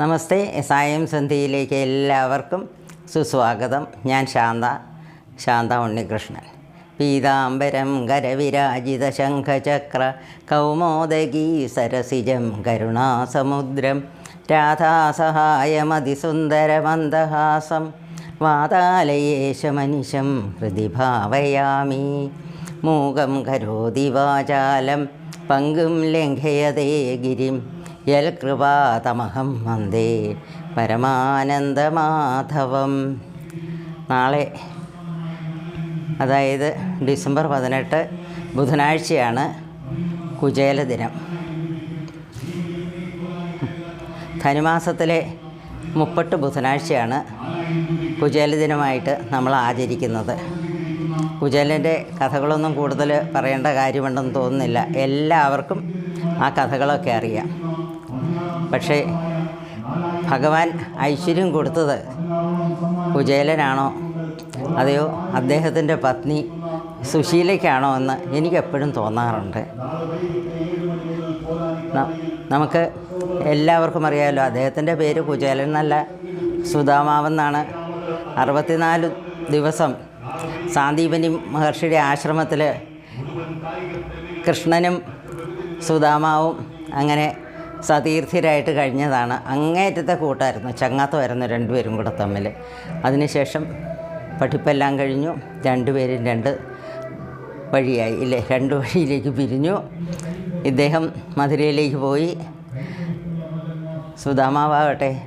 നമസ്തേ സായം സന്ധ്യയിലേക്ക് എല്ലാവർക്കും സുസ്വാഗതം. ഞാൻ ശാന്ത ശാന്ത ഉണ്ണികൃഷ്ണൻ. പീതാംബരം കരവിരാജിത ശംഖചക്ര കൗമോദകീ സരസിജം കരുണാസമുദ്രം രാധാസഹായമതിസുന്ദരമന്ദഹാസം വാതാലയേശമനിശം ഹൃദി ഭാവയാമി മൂകം കരോതി വാചാലം പങ്കും ലംഘയതേ ഗിരിം യൽകൃപാതമഹം വന്ദേ പരമാനന്ദമാധവം. നാളെ അതായത് ഡിസംബർ പതിനെട്ട് ബുധനാഴ്ചയാണ് കുചേല ദിനം. ധനുമാസത്തിലെ മുപ്പട്ട് ബുധനാഴ്ചയാണ് കുചേല ദിനമായിട്ട് നമ്മൾ ആചരിക്കുന്നത്. കുചേലന്റെ കഥകളൊന്നും കൂടുതൽ പറയേണ്ട കാര്യമുണ്ടെന്ന് തോന്നുന്നില്ല. എല്ലാവർക്കും ആ കഥകളൊക്കെ അറിയാം. പക്ഷേ ഭഗവാൻ ഐശ്വര്യം കൊടുത്തത് കുചേലനാണോ? അതെയോ അദ്ദേഹത്തിന്റെ പത്നി സുശീലയ്ക്കാണോ എന്ന് എനിക്കെപ്പോഴും തോന്നാറുണ്ട്. നമുക്ക് എല്ലാവർക്കും അറിയാമല്ലോ അദ്ദേഹത്തിന്റെ പേര് കുചേലൻ എന്നല്ല സുധാമാവെന്നാണ്. അറുപത്തിനാല് ദിവസം സാന്ദീപനി മഹർഷിയുടെ ആശ്രമത്തിൽ കൃഷ്ണനും സുധാമാവും അങ്ങനെ സതീർത്ഥ്യരായിട്ട് കഴിഞ്ഞതാണ്. അങ്ങേറ്റത്തെ കൂട്ടായിരുന്നു. ചങ്ങാത്ത ചങ്ങാത്തമായിരുന്നു രണ്ടുപേരും കൂടെ തമ്മിൽ അതിനുശേഷം പഠിപ്പെല്ലാം കഴിഞ്ഞു. രണ്ടുപേരും രണ്ട് വഴിയായി. ഇല്ലേ? രണ്ട് വഴിയിലേക്ക് പിരിഞ്ഞു. ഇദ്ദേഹം മധുരയിലേക്ക് പോയി. സുധാമാവട്ടെ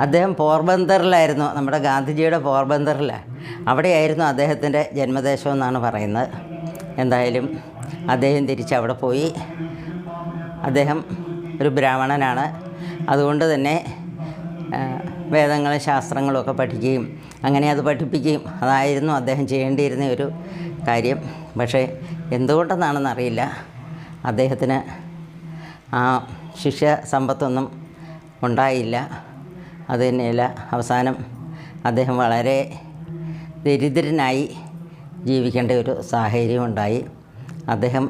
അദ്ദേഹം പോർബന്തറിലായിരുന്നു നമ്മുടെ ഗാന്ധിജിയുടെ പോർബന്തറിൽ അവിടെയായിരുന്നു അദ്ദേഹത്തിന്റെ ജന്മദേശം എന്നാണ് പറയുന്നത്. എന്തായാലും അദ്ദേഹം തിരിച്ച് അവിടെ പോയി. അദ്ദേഹം ഒരു ബ്രാഹ്മണനാണ്. അതുകൊണ്ട് തന്നെ വേദങ്ങളും ശാസ്ത്രങ്ങളും ഒക്കെ പഠിക്കുകയും അങ്ങനെ അത് പഠിപ്പിക്കുകയും അതായിരുന്നു അദ്ദേഹം ചെയ്യേണ്ടിയിരുന്ന ഒരു കാര്യം. പക്ഷേ എന്തുകൊണ്ടെന്നാണെന്നറിയില്ല അദ്ദേഹത്തിന് ആ ശിഷ്യ സമ്പത്തൊന്നും ഉണ്ടായില്ല. അത് തന്നെയല്ല അവസാനം അദ്ദേഹം വളരെ ദരിദ്രനായി ജീവിക്കേണ്ട ഒരു സാഹചര്യം ഉണ്ടായി. അദ്ദേഹം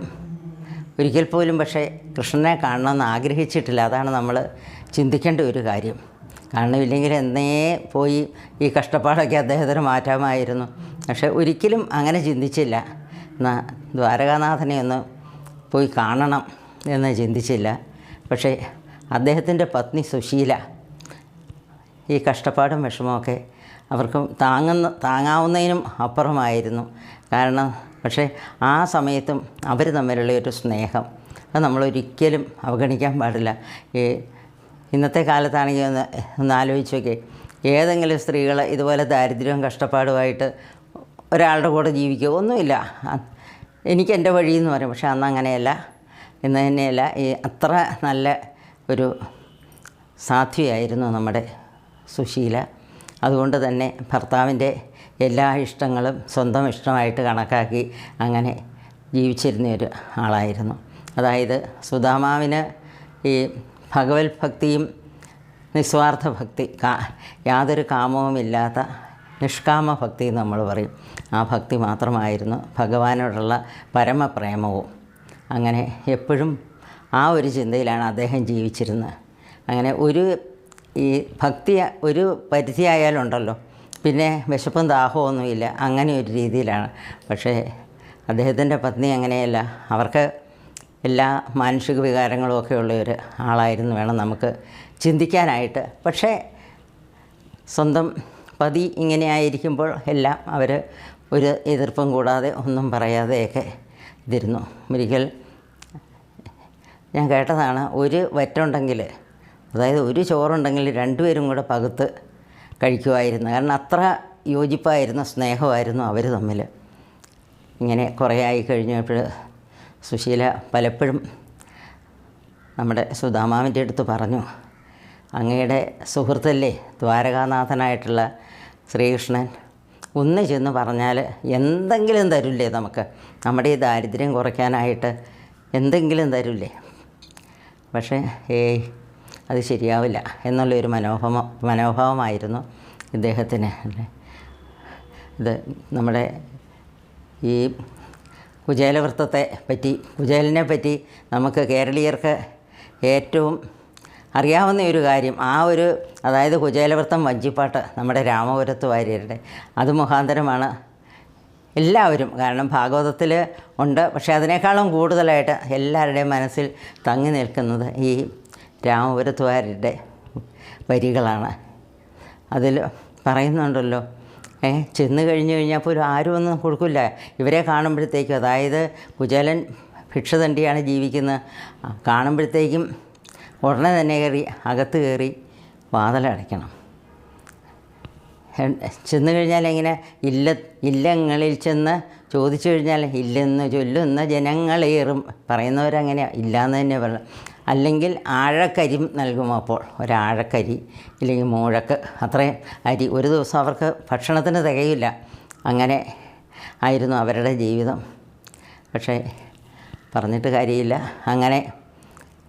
ഒരിക്കൽ പോലും പക്ഷേ കൃഷ്ണനെ കാണണമെന്ന് ആഗ്രഹിച്ചിട്ടില്ല. അതാണ് നമ്മൾ ചിന്തിക്കേണ്ട ഒരു കാര്യം. കാണണമില്ലെങ്കിൽ എന്നേ പോയി ഈ കഷ്ടപ്പാടൊക്കെ അദ്ദേഹത്തിന് മാറ്റാമായിരുന്നു. പക്ഷേ ഒരിക്കലും അങ്ങനെ ചിന്തിച്ചില്ല. എന്നാ ദ്വാരകാനാഥനെ ഒന്ന് പോയി കാണണം എന്ന് ചിന്തിച്ചില്ല. പക്ഷേ അദ്ദേഹത്തിന്റെ പത്നി സുശീല ഈ കഷ്ടപ്പാടും വിഷമമൊക്കെ അവർക്ക് താങ്ങുന്ന താങ്ങാവുന്നതിനും അപ്പുറമായിരുന്നു. കാരണം പക്ഷേ ആ സമയത്തും അവർ തമ്മിലുള്ള ഒരു സ്നേഹം അത് നമ്മളൊരിക്കലും അവഗണിക്കാൻ പാടില്ല. ഈ ഇന്നത്തെ കാലത്താണെങ്കിൽ ഒന്ന് ഒന്ന് ആലോചിച്ച് നോക്കി ഏതെങ്കിലും സ്ത്രീകൾ ഇതുപോലെ ദാരിദ്ര്യവും കഷ്ടപ്പാടുമായിട്ട് ഒരാളുടെ കൂടെ ജീവിക്കുക ഒന്നുമില്ല. എനിക്ക് എന്റെ വഴിയെന്ന് പറയും. പക്ഷേ അന്ന് അങ്ങനെയല്ല. ഇന്ന് തന്നെയല്ല. ഈ അത്ര നല്ല ഒരു സാധ്യയായിരുന്നു നമ്മുടെ സുശീല. അതുകൊണ്ട് തന്നെ ഭർത്താവിന്റെ എല്ലാ ഇഷ്ടങ്ങളും സ്വന്തം ഇഷ്ടമായിട്ട് കണക്കാക്കി അങ്ങനെ ജീവിച്ചിരുന്ന ഒരു ആളായിരുന്നു. അതായത് സുധാമാവിന് ഈ ഭഗവത് ഭക്തിയും നിസ്വാർത്ഥ ഭക്തി കാ യാതൊരു കാമവുമില്ലാത്ത നിഷ്കാമ ഭക്തി എന്ന് നമ്മൾ പറയും. ആ ഭക്തി മാത്രമായിരുന്നു ഭഗവാനോടുള്ള പരമപ്രേമവും. അങ്ങനെ എപ്പോഴും ആ ഒരു ചിന്തയിലാണ് അദ്ദേഹം ജീവിച്ചിരുന്നത്. അങ്ങനെ ഒരു ഈ ഭക്തി ഒരു പരിധിയായാലുണ്ടല്ലോ. പിന്നെ വിശപ്പും ദാഹമൊന്നുമില്ല അങ്ങനെ ഒരു രീതിയിലാണ്. പക്ഷേ അദ്ദേഹത്തിന്റെ പത്നി അങ്ങനെയല്ല. അവർക്ക് എല്ലാ മാനുഷിക വികാരങ്ങളും ഒക്കെ ഉള്ള ഒരു ആളായിരുന്നു വേണം നമുക്ക് ചിന്തിക്കാനായിട്ട്. പക്ഷേ സ്വന്തം പതി ഇങ്ങനെ ആയിരിക്കുമ്പോൾ എല്ലാം അവർ ഒരു എതിർപ്പും കൂടാതെ ഒന്നും പറയാതെയൊക്കെ ഇതിരുന്നു ഒരിക്കൽ ഞാൻ കേട്ടതാണ് ഒരു വറ്റുണ്ടെങ്കിൽ അതായത് ഒരു ചോറുണ്ടെങ്കിൽ രണ്ടുപേരും കൂടെ പകുത്ത് കഴിക്കുമായിരുന്നു. കാരണം അത്ര യോജിപ്പായിരുന്നു സ്നേഹമായിരുന്നു അവർ തമ്മിൽ ഇങ്ങനെ കുറേ ആയി കഴിഞ്ഞപ്പോൾ സുശീല പലപ്പോഴും നമ്മുടെ സുധാമാവിന്റെ അടുത്ത് പറഞ്ഞു അങ്ങയുടെ സുഹൃത്തല്ലേ ദ്വാരകാനാഥനായിട്ടുള്ള ശ്രീകൃഷ്ണൻ? ഒന്ന് ചെന്ന് പറഞ്ഞാൽ എന്തെങ്കിലും തരില്ലേ നമുക്ക്? നമ്മുടെ ഈ ദാരിദ്ര്യം കുറയ്ക്കാനായിട്ട് എന്തെങ്കിലും തരില്ലേ? പക്ഷേ ഏയ് അത് ശരിയാവില്ല എന്നുള്ളൊരു മനോഭാവ മനോഭാവമായിരുന്നു ഇദ്ദേഹത്തിന് ഇത് നമ്മുടെ ഈ കുചേലവൃത്തത്തെ പറ്റി കുചേലിനെ പറ്റി നമുക്ക് കേരളീയർക്ക് ഏറ്റവും അറിയാവുന്ന ഒരു കാര്യം ആ ഒരു അതായത് കുചേലവൃത്തം വഞ്ചിപ്പാട്ട് നമ്മുടെ രാമപുരത്ത് വാര്യരുടെ അത് മുഖാന്തരമാണ് എല്ലാവരും കാരണം ഭാഗവതത്തിൽ ഉണ്ട് പക്ഷേ അതിനേക്കാളും കൂടുതലായിട്ട് എല്ലാവരുടെയും മനസ്സിൽ തങ്ങി നിൽക്കുന്നത് ഈ രാമപുരത്തുകാരുടെ വരികളാണ്. അതിൽ പറയുന്നുണ്ടല്ലോ ഏ ചെന്ന് കഴിഞ്ഞ് കഴിഞ്ഞാൽ പോലും ആരും ഒന്നും കൊടുക്കില്ല. ഇവരെ കാണുമ്പോഴത്തേക്കും അതായത് കുചേലൻ ഭിക്ഷ തണ്ടിയാണ് ജീവിക്കുന്നത് കാണുമ്പോഴത്തേക്കും ഉടനെ തന്നെ കയറി അകത്ത് കയറി വാതിലടയ്ക്കണം. ചെന്ന് കഴിഞ്ഞാൽ എങ്ങനെ? ഇല്ല ഇല്ലങ്ങളിൽ ചെന്ന് ചോദിച്ചു കഴിഞ്ഞാൽ ഇല്ലെന്ന് ചൊല്ലുന്ന ജനങ്ങളേറും. പറയുന്നവരങ്ങനെയാണ് ഇല്ലയെന്ന് തന്നെ പറയും അല്ലെങ്കിൽ ആഴക്കരി നൽകും അപ്പോൾ. ഒരാഴക്കരി ഇല്ലെങ്കിൽ മൂഴക്ക്. അത്രയും അരി. ഒരു ദിവസം അവർക്ക് ഭക്ഷണത്തിന് തികയില്ല. അങ്ങനെ ആയിരുന്നു അവരുടെ ജീവിതം. പക്ഷേ പറഞ്ഞിട്ട് കാര്യമില്ല. അങ്ങനെ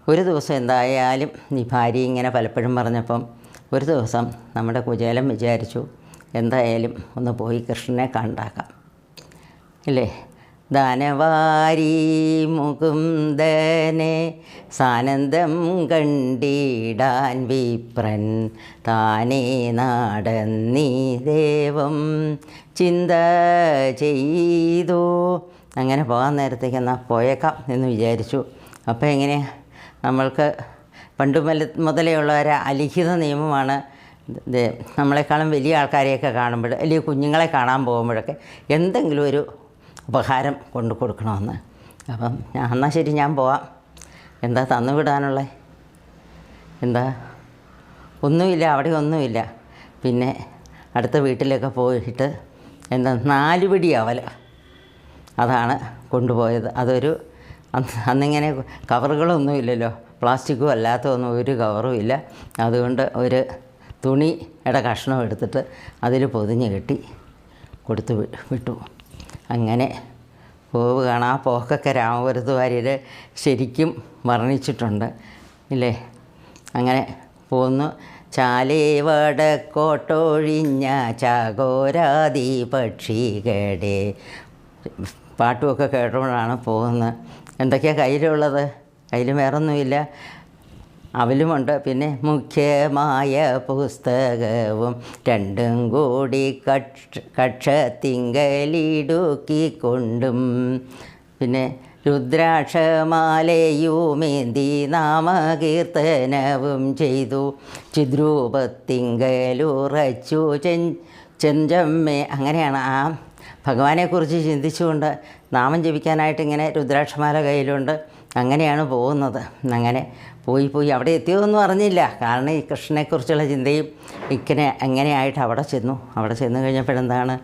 ഒരു ദിവസം എന്തായാലും ഈ ഭാര്യ ഇങ്ങനെ പലപ്പോഴും പറഞ്ഞപ്പം ഒരു ദിവസം നമ്മുടെ കുചേലം വിചാരിച്ചു എന്തായാലും ഒന്ന് പോയി കൃഷ്ണനെ കണ്ടാക്കാം. ഇല്ലേ? ധനവാരി മുകുന്ദനെ സാനന്ദം കണ്ടിടാൻ വിപ്രൻ. താനേ നാടന്നീ ദേവം ചിന്ത ചെയ്തു. അങ്ങനെ പോകാൻ നേരത്തേക്ക് എന്നാൽ പോയേക്കാം എന്ന് വിചാരിച്ചു. അപ്പോൾ എങ്ങനെ? നമ്മൾക്ക് പണ്ട് മുതലേ ഉള്ള അലിഖിത നിയമമാണ്. നമ്മളെക്കാളും വലിയ ആൾക്കാരെയൊക്കെ കാണുമ്പോൾ അല്ലെങ്കിൽ കുഞ്ഞുങ്ങളെ കാണാൻ പോകുമ്പോഴൊക്കെ എന്തെങ്കിലും ഒരു ഉപഹാരം കൊണ്ടു കൊടുക്കണമെന്ന്. അപ്പം ഞാൻ എന്നാൽ ശരി ഞാൻ പോവാം. എന്താ തന്നു വിടാനുള്ളത് എന്താ? ഒന്നുമില്ല അവിടെ ഒന്നുമില്ല. പിന്നെ അടുത്ത വീട്ടിലൊക്കെ പോയിട്ട് എന്താ നാല് പിടി അവല അതാണ് കൊണ്ടുപോയത്. അതൊരു അന്നിങ്ങനെ അന്നിങ്ങനെ കവറുകളൊന്നുമില്ലല്ലോ. പ്ലാസ്റ്റിക്കും അല്ലാത്തതൊന്നും ഒരു കവറും ഇല്ല. അതുകൊണ്ട് ഒരു തുണിയുടെ കഷ്ണം എടുത്തിട്ട് അതിൽ പൊതിഞ്ഞ് കെട്ടി കൊടുത്തു വിട്ടു. അങ്ങനെ പോവ് കാണാൻ ആ പോക്കൊക്കെ രാമപുരത്ത് വാര്യർ ശരിക്കും വർണിച്ചിട്ടുണ്ട് ഇല്ലേ? അങ്ങനെ പോന്നു. ചാലേ വടക്കോട്ടൊഴിഞ്ഞ ചാകോരാതി പക്ഷികടെ പാട്ടുമൊക്കെ കേട്ടുമ്പോഴാണ് പോകുന്നത്. എന്തൊക്കെയാണ് കയ്യിലുള്ളത്? കയ്യിൽ വേറൊന്നുമില്ല. അവലുമുണ്ട്. പിന്നെ മുഖ്യമായ പുസ്തകവും രണ്ടും കൂടി കക്ഷ കക്ഷത്തിങ്കലിടുക്കിക്കൊണ്ടും. പിന്നെ രുദ്രാക്ഷമാലയുമേന്തി നാമകീർത്തനവും ചെയ്തു. ചിദ്രൂപത്തിങ്കലുറച്ചു ചെൻ ചെഞ്ചമ്മേ. അങ്ങനെയാണ് ആ ഭഗവാനെക്കുറിച്ച് ചിന്തിച്ചുകൊണ്ട് നാമം ജപിക്കാനായിട്ട് ഇങ്ങനെ രുദ്രാക്ഷമാല കയ്യിലുണ്ട്. അങ്ങനെയാണ് പോകുന്നത്. അങ്ങനെ പോയി പോയി. അവിടെ എത്തിയതൊന്നും അറിഞ്ഞില്ല. കാരണം ഈ കൃഷ്ണനെക്കുറിച്ചുള്ള ചിന്തയും ഇങ്ങനെ എങ്ങനെയായിട്ട് അവിടെ ചെന്നു. അവിടെ ചെന്ന് കഴിഞ്ഞപ്പോഴെന്താണ്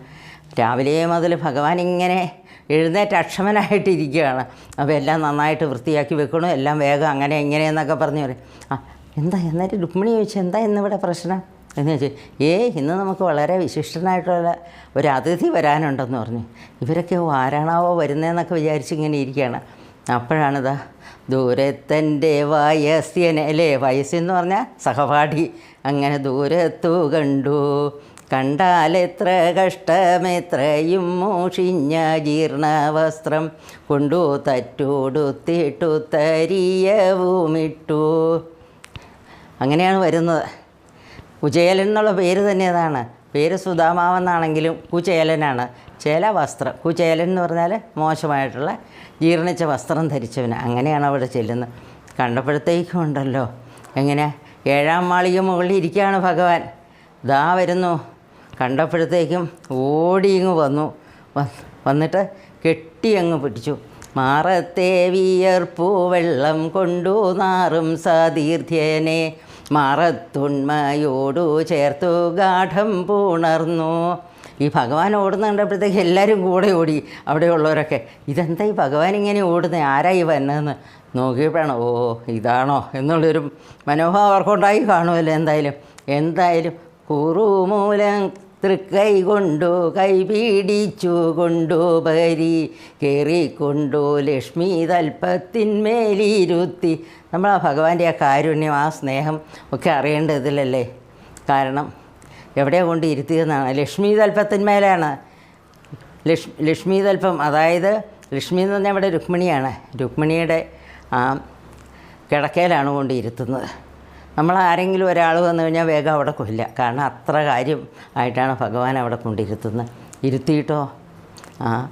രാവിലെ മുതൽ ഭഗവാൻ ഇങ്ങനെ എഴുന്നേറ്റ് അക്ഷമനായിട്ടിരിക്കുകയാണ്. അപ്പോൾ എല്ലാം നന്നായിട്ട് വൃത്തിയാക്കി വെക്കണു. എല്ലാം വേഗം അങ്ങനെ ഇങ്ങനെയെന്നൊക്കെ പറഞ്ഞു പറയും. ആ എന്താ എന്നിട്ട് രുക്മിണി ചോദിച്ചു എന്താ ഇന്നിവിടെ പ്രശ്നം? എന്ന് വെച്ചാൽ ഏ ഇന്ന് നമുക്ക് വളരെ വിശിഷ്ടനായിട്ടുള്ള ഒരു അതിഥി വരാനുണ്ടെന്ന് പറഞ്ഞു. ഇവരൊക്കെ ആരാണാവോ വരുന്നതെന്നൊക്കെ വിചാരിച്ച് ഇങ്ങനെ ഇരിക്കുകയാണ്. അപ്പോഴാണിതാ ദൂരത്തന്റെ വയസ്യനെ അല്ലേ വയസ്സെന്ന് പറഞ്ഞാൽ സഹപാഠി. അങ്ങനെ ദൂരത്തു കണ്ടു. കണ്ടാലെത്ര കഷ്ടമെത്രയും മൂഷിഞ്ഞ ജീർണവസ്ത്രം കൊണ്ടു തറ്റോടുത്തിട്ടു തരിയവുമിട്ടു അങ്ങനെയാണ് വരുന്നത്. കുചേലൻ എന്നുള്ള പേര് തന്നെ അതാണ്. പേര് സുധാമാവെന്നാണെങ്കിലും കുചേലനാണ്. ചേല വസ്ത്രം കുചേലൻ എന്ന് പറഞ്ഞാൽ മോശമായിട്ടുള്ള ജീർണിച്ച വസ്ത്രം ധരിച്ചവന് അങ്ങനെയാണ് അവിടെ ചെല്ലുന്നത്. കണ്ടപ്പോഴത്തേക്കും ഉണ്ടല്ലോ. എങ്ങനെ? ഏഴാം മാളിക മുകളിൽ ഇരിക്കുകയാണ് ഭഗവാൻ. ദാ വരുന്നു. കണ്ടപ്പോഴത്തേക്കും ഓടി ഇങ്ങ് വന്നു. വന്നിട്ട് കെട്ടി അങ്ങ് പിടിച്ചു. മാറത്തെ വിയർപ്പൂവെള്ളം കൊണ്ടു നാറും സതീർത്ഥ്യനെ മാറത്തുണ്മയോടു ചേർത്തു ഗാഠം പുണർന്നു. ഈ ഭഗവാൻ ഓടുന്ന കണ്ടപ്പോഴത്തേക്ക് എല്ലാവരും കൂടെ ഓടി അവിടെയുള്ളവരൊക്കെ ഇതെന്താ ഈ ഭഗവാൻ ഇങ്ങനെ ഓടുന്നത് ആരായി വന്നതെന്ന്? നോക്കിയപ്പോഴാണ് ഓ ഇതാണോ? എന്നുള്ളൊരു മനോഭാവം അവർക്കുണ്ടായി കാണുമല്ലോ എന്തായാലും. എന്തായാലും കുറുമൂലം തൃക്കൈ കൊണ്ടു കൈ പീഡിച്ചു കൊണ്ടു പരി കയറിക്കൊണ്ടു ലക്ഷ്മി തൽപ്പത്തിന്മേലിരുത്തി. നമ്മൾ ആ ഭഗവാന്റെ ആ കാരുണ്യം ആ സ്നേഹം ഒക്കെ അറിയേണ്ടതിലല്ലേ കാരണം എവിടെയാണ് കൊണ്ട് ഇരുത്തിയതെന്നാണ്. ലക്ഷ്മി തൽപ്പത്തിന്മേലാണ്. ലക്ഷ് ലക്ഷ്മി തൽപ്പം അതായത് ലക്ഷ്മി എന്ന് പറഞ്ഞാൽ ഇവിടെ രുക്മിണിയാണ്. രുക്മിണിയുടെ കിടക്കയിലാണ് കൊണ്ട് ഇരുത്തുന്നത്. നമ്മൾ ആരെങ്കിലും ഒരാൾ വന്നു കഴിഞ്ഞാൽ വേഗം അവിടെ കൊല്ല കാരണം അത്ര കാര്യം ആയിട്ടാണ് ഭഗവാൻ അവിടെ കൊണ്ടിരുത്തുന്നത് ഇരുത്തിയിട്ടോ? ആ.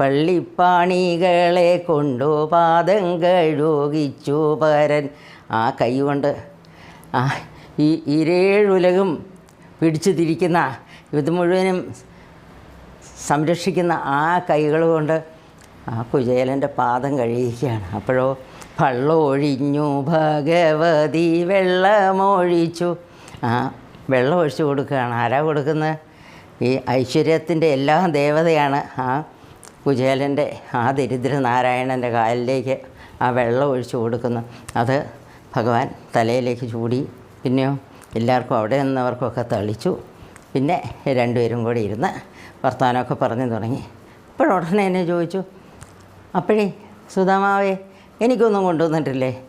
പള്ളിപ്പാണികളെ കൊണ്ടു പാദം കഴുകിച്ചു പരൻ. ആ കൈ കൊണ്ട് ആ ഈ ഇരേഴുലകും പിടിച്ചു തിരിക്കുന്ന ഇത് മുഴുവനും സംരക്ഷിക്കുന്ന ആ കൈകൾ കൊണ്ട് ആ കുചേലന്റെ പാദം കഴിയുകയാണ് അപ്പോഴോ പള്ളൊഴിഞ്ഞു ഭഗവതി വെള്ളമൊഴിച്ചു. ആ വെള്ളം ഒഴിച്ചു കൊടുക്കുകയാണ്. ആരാ കൊടുക്കുന്നത്? ഈ ഐശ്വര്യത്തിന്റെ എല്ലാ ദേവതയാണ്. ആ കുചേലന്റെ ആ ദരിദ്ര നാരായണന്റെ കാലിലേക്ക് ആ വെള്ളം ഒഴിച്ചു കൊടുക്കുന്നു. അത് ഭഗവാൻ തലയിലേക്ക് ചൂടി. പിന്നെയോ? എല്ലാവർക്കും അവിടെ നിന്നവർക്കൊക്കെ തളിച്ചു. പിന്നെ രണ്ടുപേരും കൂടി ഇരുന്ന് വർത്തമാനമൊക്കെ പറഞ്ഞു തുടങ്ങി. അപ്പോഴുടനെ എന്നെ ചോദിച്ചു അപ്പോഴേ സുധാമാവേ എനിക്കൊന്നും കൊണ്ടുവന്നിട്ടില്ലേ?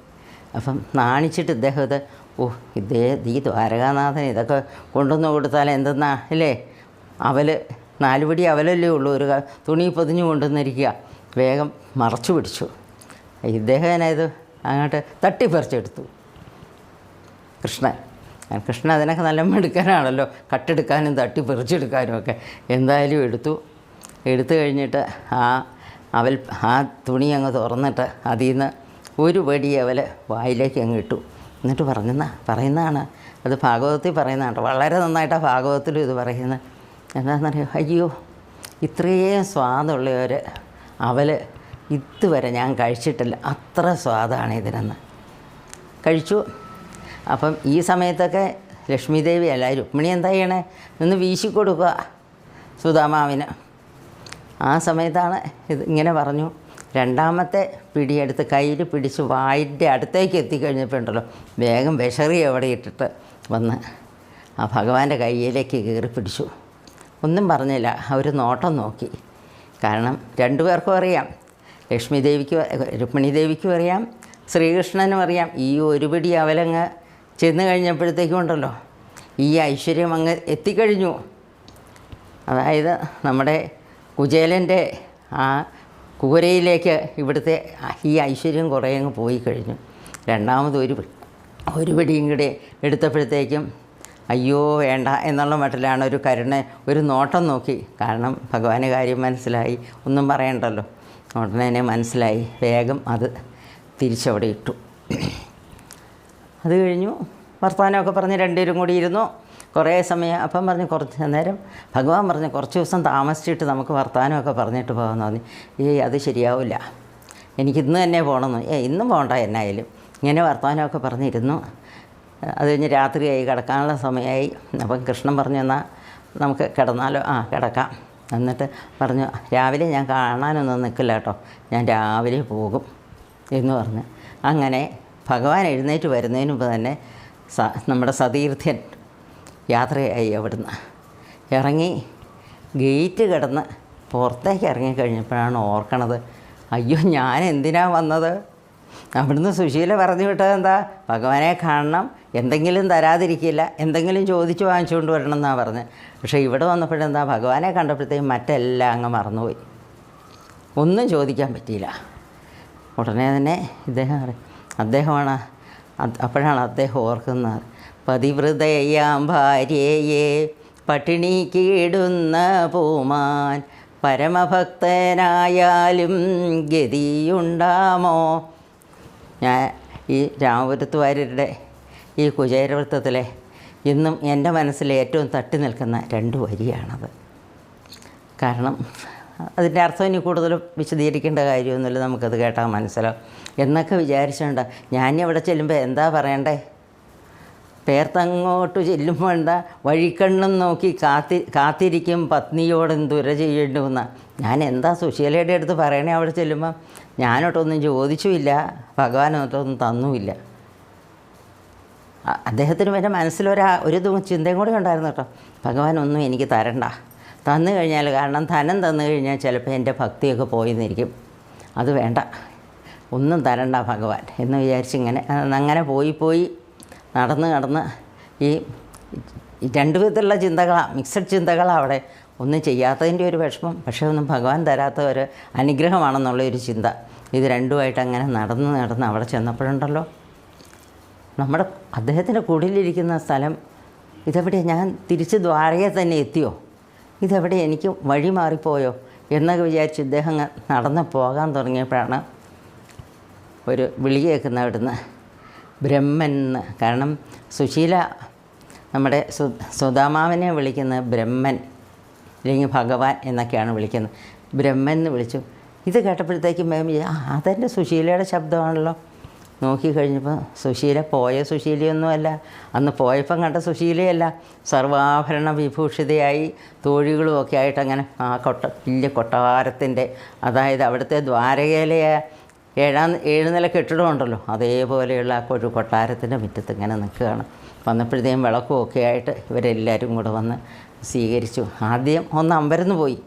അപ്പം നാണിച്ചിട്ട് ഇദ്ദേഹം ഇത് ഓ ഇതേ ഈ ദ്വാരകാനാഥൻ ഇതൊക്കെ കൊണ്ടുവന്ന് കൊടുത്താൽ എന്തെന്നാ അല്ലേ? അവൽ നാലുപടി അവലല്ലേ ഉള്ളൂ ഒരു തുണി പൊതിഞ്ഞു കൊണ്ടുവന്നിരിക്കുക. വേഗം മറച്ചു പിടിച്ചു. ഇദ്ദേഹം എന്നായത് അങ്ങോട്ട് തട്ടിപ്പറിച്ചെടുത്തു. കൃഷ്ണൻ. കൃഷ്ണൻ അതിനൊക്കെ നല്ല എടുക്കാനാണല്ലോ കട്ടെടുക്കാനും തട്ടി പെറിച്ചെടുക്കാനും ഒക്കെ. എന്തായാലും എടുത്തു. എടുത്തു കഴിഞ്ഞിട്ട് ആ അവൽ ആ തുണി അങ്ങ് തുറന്നിട്ട് അതിൽ നിന്ന് ഒരു പടി അവൽ വായിലേക്ക് അങ്ങ് ഇട്ടു. എന്നിട്ട് പറഞ്ഞെന്ന? പറയുന്നതാണ്. അത് ഭാഗവതത്തിൽ പറയുന്നതാണ്? വളരെ നന്നായിട്ടാണ് ഭാഗവതത്തിലും ഇത് പറയുന്നത് എന്താണെന്നറിയോ? അയ്യോ ഇത്രയും സ്വാദുള്ള ഒരു അവൽ ഇതുവരെ ഞാൻ കഴിച്ചിട്ടില്ല. അത്ര സ്വാദാണ് ഇതിനെന്ന്. കഴിച്ചു. അപ്പം ഈ സമയത്തൊക്കെ ലക്ഷ്മി ദേവി അല്ല രുക്മിണി എന്താ ചെയ്യണേ? നിന്ന് വീശി കൊടുക്കുക സുധാമാവിന്. ആ സമയത്താണ് ഇത് ഇങ്ങനെ പറഞ്ഞു. രണ്ടാമത്തെ പിടിയെടുത്ത് കയ്യിൽ പിടിച്ച് വായിന്റെ അടുത്തേക്ക് എത്തിക്കഴിഞ്ഞപ്പോഴുണ്ടല്ലോ വേഗം വിഷറി അവിടെ ഇട്ടിട്ട് വന്ന് ആ ഭഗവാന്റെ കയ്യിലേക്ക് കയറി പിടിച്ചു. ഒന്നും പറഞ്ഞില്ല അവർ നോട്ടം നോക്കി. കാരണം രണ്ടു പേർക്കും അറിയാം ലക്ഷ്മി ദേവിക്കും രുക്മിണി ദേവിക്കും അറിയാം ശ്രീകൃഷ്ണനും അറിയാം ഈ ഒരു പിടി അവലങ്ങ് ചെന്ന് കഴിഞ്ഞപ്പോഴത്തേക്കും ഉണ്ടല്ലോ ഈ ഐശ്വര്യം അങ്ങ് എത്തിക്കഴിഞ്ഞു. അതായത് നമ്മുടെ കുചേലന്റെ ആ കൂരയിലേക്ക് ഇവിടുത്തെ ഈ ഐശ്വര്യം കുറേ അങ്ങ് പോയി കഴിഞ്ഞു. രണ്ടാമത് ഒരു ഒരു പിടിയും കൂടി എടുത്തപ്പോഴത്തേക്കും അയ്യോ വേണ്ട എന്നുള്ള മട്ടിലാണ് ഒരു കരുണ ഒരു നോട്ടം നോക്കി. കാരണം ഭഗവാന് കാര്യം മനസ്സിലായി. ഒന്നും പറയണ്ടല്ലോ. ഉടനെ മനസ്സിലായി. വേഗം അത് തിരിച്ചവിടെ ഇട്ടു. അത് കഴിഞ്ഞു. വർത്തമാനമൊക്കെ പറഞ്ഞ് രണ്ടുപേരും കൂടി ഇരുന്നു. കുറേ സമയം അപ്പം പറഞ്ഞ് കുറച്ച് നേരം ഭഗവാൻ പറഞ്ഞു കുറച്ച് ദിവസം താമസിച്ചിട്ട് നമുക്ക് വർത്തമാനമൊക്കെ പറഞ്ഞിട്ട് പോകാമെന്ന് പറഞ്ഞു. ഏയ് അത് ശരിയാവില്ല. എനിക്ക് ഇന്ന് തന്നെ പോകണമെന്ന്. ഏ ഇന്നും പോകണ്ട എന്നായാലും. ഇങ്ങനെ വർത്തമാനമൊക്കെ പറഞ്ഞിരുന്നു. അത് കഴിഞ്ഞ് രാത്രിയായി കിടക്കാനുള്ള സമയമായി. അപ്പം കൃഷ്ണൻ പറഞ്ഞു എന്നാൽ നമുക്ക് കിടന്നാലോ? ആ കിടക്കാം. എന്നിട്ട് പറഞ്ഞു രാവിലെ ഞാൻ കാണാനൊന്നും നിൽക്കില്ല കേട്ടോ. ഞാൻ രാവിലെ പോകും എന്ന് പറഞ്ഞ്. അങ്ങനെ ഭഗവാൻ എഴുന്നേറ്റ് വരുന്നതിന് മുമ്പ് തന്നെ സ നമ്മുടെ സതീർത്ഥ്യൻ യാത്രയായി അവിടുന്ന്. ഇറങ്ങി ഗേറ്റ് കിടന്ന് പുറത്തേക്ക് ഇറങ്ങിക്കഴിഞ്ഞപ്പോഴാണ് ഓർക്കണത് അയ്യോ ഞാൻ എന്തിനാ വന്നത്? അവിടുന്ന് സുശീല പറഞ്ഞു വിട്ടത് എന്താ? ഭഗവാനെ കാണണം എന്തെങ്കിലും തരാതിരിക്കില്ല എന്തെങ്കിലും ചോദിച്ചു വാങ്ങിച്ചുകൊണ്ട് വരണം എന്നാണ് പറഞ്ഞത് പക്ഷേ ഇവിടെ വന്നപ്പോഴെന്താ ഭഗവാനെ കണ്ടപ്പോഴത്തേക്കും മറ്റെല്ലാം അങ്ങ് മറന്നുപോയി. ഒന്നും ചോദിക്കാൻ പറ്റിയില്ല. ഉടനെ തന്നെ ഇദ്ദേഹം പറയും അദ്ദേഹമാണ്. അപ്പോഴാണ് അദ്ദേഹം ഓർക്കുന്നത്. പതിവ്രതയാം ഭാര്യയെ പട്ടിണി പട്ടിണിക്കിടുന്ന പൂമാൻ പരമഭക്തനായാലും ഗതിയുണ്ടാമോ? ഞാൻ ഈ രാമപുരത്ത് വാര്യരുടെ ഈ കുചേരവൃത്തത്തിലെ ഇന്നും എന്റെ മനസ്സിൽ ഏറ്റവും തട്ടി നിൽക്കുന്ന രണ്ട് വരിയാണത്. കാരണം അതിന്റെ അർത്ഥം ഇനി കൂടുതൽ വിശദീകരിക്കേണ്ട കാര്യമൊന്നുമില്ല. നമുക്കത് കേട്ടാൽ മനസ്സിലാവും. എന്നൊക്കെ വിചാരിച്ചുകൊണ്ട് ഞാൻ എവിടെ ചെല്ലുമ്പോൾ എന്താ പറയണ്ടേ? പേർത്തങ്ങോട്ട് ചെല്ലുമ്പോൾ എന്താ? വഴിക്കണ്ണും നോക്കി കാത്തി കാത്തിരിക്കും പത്നിയോട് എന്തുര ചെയ്യേണ്ടുവെന്ന. ഞാൻ എന്താ സുശീലയുടെ അടുത്ത് പറയണേ അവിടെ ചെല്ലുമ്പോൾ ഞാനോട്ടൊന്നും ചോദിച്ചുമില്ല. ഭഗവാനോട്ടൊന്നും തന്നുമില്ല. അദ്ദേഹത്തിന് എന്റെ മനസ്സിലൊരാ ഒരു ചിന്തയും കൂടി ഉണ്ടായിരുന്നു കേട്ടോ. ഭഗവാൻ ഒന്നും എനിക്ക് തരണ്ട. തന്നു കഴിഞ്ഞാൽ കാരണം ധനം തന്നു കഴിഞ്ഞാൽ ചിലപ്പോൾ എന്റെ ഭക്തിയൊക്കെ പോയിന്നിരിക്കും. അത് വേണ്ട. ഒന്നും തരണ്ട ഭഗവാൻ എന്ന് വിചാരിച്ച് ഇങ്ങനെ അങ്ങനെ പോയി പോയി നടന്ന് നടന്ന് ഈ രണ്ടു വിധത്തിലുള്ള ചിന്തകളാണ് മിക്സഡ് ചിന്തകളാണ് അവിടെ. ഒന്നും ചെയ്യാത്തതിന്റെ ഒരു വിഷമം പക്ഷേ ഒന്നും ഭഗവാൻ തരാത്ത ഒരു അനുഗ്രഹമാണെന്നുള്ള ഒരു ചിന്ത. ഇത് രണ്ടുമായിട്ട് അങ്ങനെ നടന്ന് നടന്ന് അവിടെ ചെന്നപ്പോഴുണ്ടല്ലോ. നമ്മുടെ അദ്ദേഹത്തിന്റെ കുടിലിരിക്കുന്ന സ്ഥലം ഇതെവിടെ ഞാൻ തിരിച്ച് ദ്വാരകയിൽ തന്നെ എത്തിയോ? ഇതെവിടെ എനിക്ക് വഴി മാറിപ്പോയോ? എന്നൊക്കെ വിചാരിച്ച് ഇദ്ദേഹം നടന്ന് പോകാൻ തുടങ്ങിയപ്പോഴാണ് ഒരു വിളി കേൾക്കുന്ന അവിടുന്ന്. ബ്രഹ്മൻ എന്ന്. കാരണം സുശീല നമ്മുടെ സു സുധാമാവിനെ വിളിക്കുന്നത് ബ്രഹ്മൻ അല്ലെങ്കിൽ ഭഗവാൻ എന്നൊക്കെയാണ് വിളിക്കുന്നത്. ബ്രഹ്മൻ എന്ന് വിളിച്ചു. ഇത് കേട്ടപ്പോഴത്തേക്കും മേം അതെന്റെ സുശീലയുടെ ശബ്ദമാണല്ലോ. നോക്കിക്കഴിഞ്ഞപ്പോൾ സുശീല പോയ സുശീലയൊന്നുമല്ല. അന്ന് പോയപ്പം കണ്ട സുശീലയല്ല. സർവാഭരണ വിഭൂഷിതയായി തോഴികളും ഒക്കെ ആയിട്ട് അങ്ങനെ ആ കൊട്ട വലിയ കൊട്ടാരത്തിന്റെ അതായത് അവിടുത്തെ ദ്വാരകയിലെ ഏഴാം ഏഴ് നില കെട്ടിടമുണ്ടല്ലോ. അതേപോലെയുള്ള ആ കൊഴു കൊട്ടാരത്തിന്റെ മുറ്റത്ത് ഇങ്ങനെ നിൽക്കുകയാണ്. വന്നപ്പോഴത്തേക്കും വിളക്കും ഒക്കെ ആയിട്ട് ഇവരെല്ലാവരും കൂടെ വന്ന് സ്വീകരിച്ചു. ആദ്യം ഒന്ന് അമ്പരന്ന് പോയി.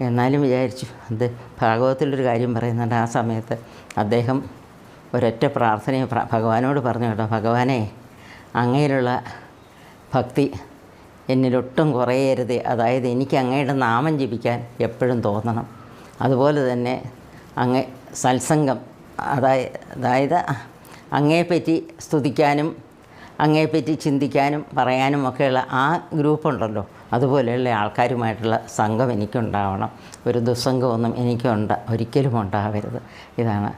എന്നാലും വിചാരിച്ചു അത് ഭാഗവത്തിലൊരു കാര്യം പറയുന്നുണ്ട്. ആ സമയത്ത് അദ്ദേഹം ഒരൊറ്റ പ്രാർത്ഥനയെ ഭഗവാനോട് പറഞ്ഞു കേട്ടോ. ഭഗവാനെ അങ്ങയിലുള്ള ഭക്തി എന്നിലൊട്ടും കുറയരുത്. അതായത് എനിക്ക് അങ്ങയുടെ നാമം ജപിക്കാൻ എപ്പോഴും തോന്നണം. അതുപോലെ തന്നെ അങ്ങ് സത്സംഗം അതായത് അതായത് അങ്ങയെപ്പറ്റി സ്തുതിക്കാനും അങ്ങയെപ്പറ്റി ചിന്തിക്കാനും പറയാനും ഒക്കെയുള്ള ആ ഗ്രൂപ്പുണ്ടല്ലോ. അതുപോലെയുള്ള ആൾക്കാരുമായിട്ടുള്ള സംഘം എനിക്കുണ്ടാവണം. ഒരു ദുസ്സംഗമൊന്നും എനിക്കുണ്ട ഒരിക്കലും ഉണ്ടാവരുത്. ഇതാണ്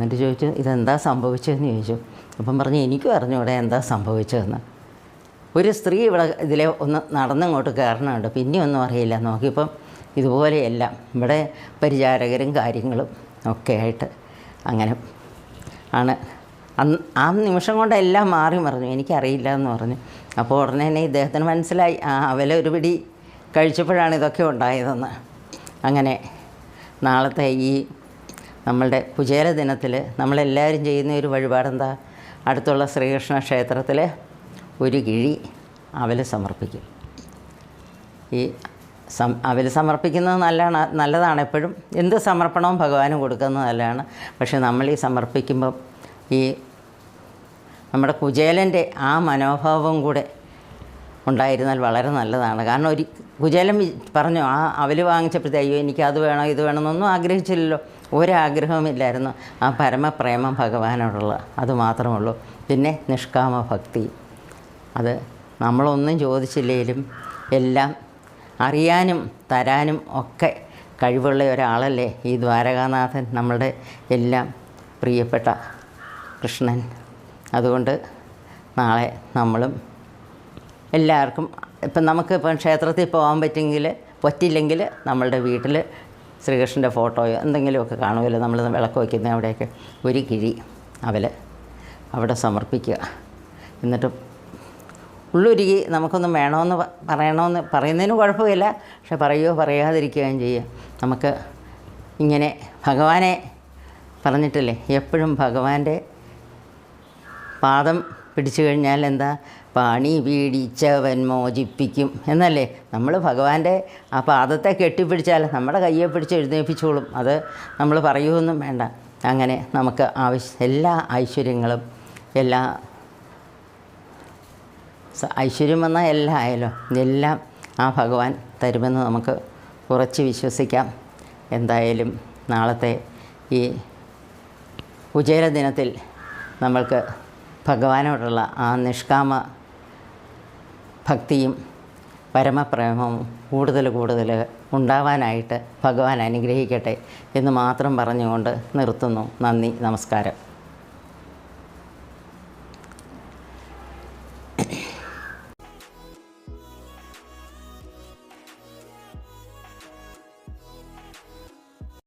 എന്നിട്ട് ചോദിച്ചു ഇതെന്താ സംഭവിച്ചതെന്ന് ചോദിച്ചു. അപ്പം പറഞ്ഞു എനിക്കും അറിഞ്ഞൂടെ എന്താ സംഭവിച്ചതെന്ന്. ഒരു സ്ത്രീ ഇവിടെ ഇതിലെ ഒന്ന് നടന്നങ്ങോട്ട് കയറണമുണ്ട് പിന്നെ ഒന്നും അറിയില്ല. നോക്കിയപ്പം ഇതുപോലെയല്ല. ഇവിടെ പരിചാരകരും കാര്യങ്ങളും ഒക്കെ ആയിട്ട് അങ്ങനെ ആണ്. അന്ന് ആ നിമിഷം കൊണ്ട് എല്ലാം മാറി മറിഞ്ഞു. എനിക്കറിയില്ല എന്ന് പറഞ്ഞു. അപ്പോൾ ഉടനെ തന്നെ ഇദ്ദേഹത്തിന് മനസ്സിലായി. ആ അവലെ ഒരു പിടി കഴിച്ചപ്പോഴാണ് ഇതൊക്കെ ഉണ്ടായതെന്ന്. അങ്ങനെ നാളത്തെ ഈ നമ്മളുടെ കുചേല ദിനത്തിൽ നമ്മളെല്ലാവരും ചെയ്യുന്ന ഒരു വഴിപാടെന്താ? അടുത്തുള്ള ശ്രീകൃഷ്ണ ക്ഷേത്രത്തിൽ ഒരു കിഴി അവൽ സമർപ്പിക്കും. ഈ സം അവൽ സമർപ്പിക്കുന്നത് നല്ലതാണ് നല്ലതാണ് എപ്പോഴും. എന്ത് സമർപ്പണവും ഭഗവാന് കൊടുക്കുന്നത് നല്ലതാണ്. പക്ഷെ നമ്മൾ ഈ സമർപ്പിക്കുമ്പം ഈ നമ്മുടെ കുചേലന്റെ ആ മനോഭാവം കൂടെ ഉണ്ടായിരുന്നാൽ വളരെ നല്ലതാണ്. കാരണം ഒരു കുചേലൻ പറഞ്ഞു ആ അവൽ വാങ്ങിച്ചപ്പോഴത്തെ അയ്യോ എനിക്ക് അത് വേണം ഇത് വേണമെന്നൊന്നും ആഗ്രഹിച്ചില്ലല്ലോ. ഒരാഗ്രഹവുമില്ലായിരുന്നു. ആ പരമപ്രേമം ഭഗവാനോടുള്ള അത് മാത്രമേ ഉള്ളൂ പിന്നെ നിഷ്കാമ ഭക്തി അത് നമ്മളൊന്നും ചോദിച്ചില്ലെങ്കിലും എല്ലാം അറിയാനും തരാനും ഒക്കെ കഴിവുള്ള ഒരാളല്ലേ ഈ ദ്വാരകാനാഥൻ നമ്മളുടെ എല്ലാം പ്രിയപ്പെട്ട കൃഷ്ണൻ. അതുകൊണ്ട് നാളെ നമ്മളും എല്ലാവർക്കും ഇപ്പം നമുക്കിപ്പം ക്ഷേത്രത്തിൽ പോകാൻ പറ്റുമെങ്കിൽ പറ്റില്ലെങ്കിൽ നമ്മളുടെ വീട്ടിൽ ശ്രീകൃഷ്ണന്റെ ഫോട്ടോയോ എന്തെങ്കിലുമൊക്കെ കാണുമല്ലോ. നമ്മൾ വിളക്ക് വയ്ക്കുന്ന അവിടെയൊക്കെ ഒരു കിഴി അവൽ അവിടെ സമർപ്പിക്കുക. എന്നിട്ട് ഉള്ളൊരുകി നമുക്കൊന്നും വേണമെന്ന് പറയണമെന്ന് പറയുന്നതിന് കുഴപ്പമില്ല. പക്ഷെ പറയുകയോ പറയാതിരിക്കുകയും ചെയ്യുക. നമുക്ക് ഇങ്ങനെ ഭഗവാനെ പറഞ്ഞിട്ടില്ലേ? എപ്പോഴും ഭഗവാന്റെ പാദം പിടിച്ചു കഴിഞ്ഞാൽ എന്താ? പണി പീഡിച്ചവൻ മോചിപ്പിക്കും. എന്നല്ലേ? നമ്മൾ ഭഗവാന്റെ ആ പാദത്തെ കെട്ടിപ്പിടിച്ചാൽ നമ്മുടെ കയ്യെ പിടിച്ച് എഴുന്നേൽപ്പിച്ചോളും അത് നമ്മൾ പറയുമൊന്നും വേണ്ട. അങ്ങനെ നമുക്ക് ആവശ്യ എല്ലാ ഐശ്വര്യങ്ങളും എല്ലാ ഐശ്വര്യം വന്നാൽ എല്ലാം ആയാലോ എല്ലാം ആ ഭഗവാൻ തരുമെന്ന് നമുക്ക് ഉറച്ച് വിശ്വസിക്കാം. എന്തായാലും നാളത്തെ ഈ കുചേല ദിനത്തിൽ നമ്മൾക്ക് ഭഗവാനോടുള്ള ആ നിഷ്കാമ ഭക്തിയും പരമപ്രേമവും കൂടുതൽ കൂടുതൽ ഉണ്ടാവാനായിട്ട് ഭഗവാൻ അനുഗ്രഹിക്കട്ടെ എന്ന് മാത്രം പറഞ്ഞുകൊണ്ട് നിർത്തുന്നു. നന്ദി നമസ്കാരം.